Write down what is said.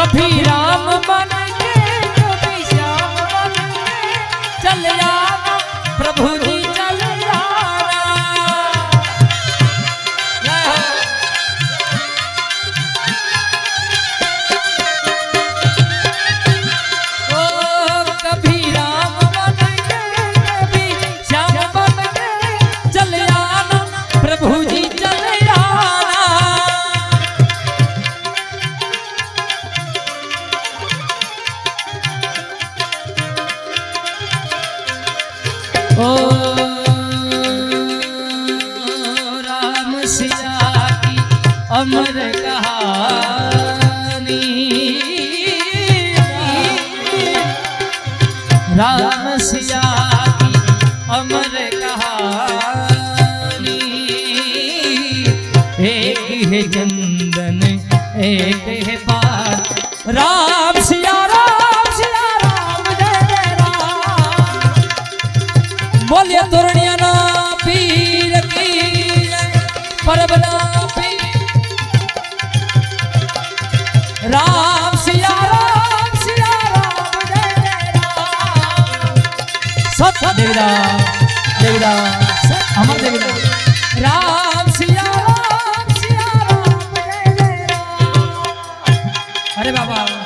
रफीरा राम सिया की अमर कहानी राम सिया की अमर कहानी एक है चंदन एक है पार राम सिया બોલ્યા તોરણિયાના પીર જય, પરબના પીર. રામ સિયા રામ સિયા રામ. જય રામ સત દેવરા દેવરા અમર દેવરા રામ સિયા રામ સિયા રામ જય જય રામ. અરે બાબા.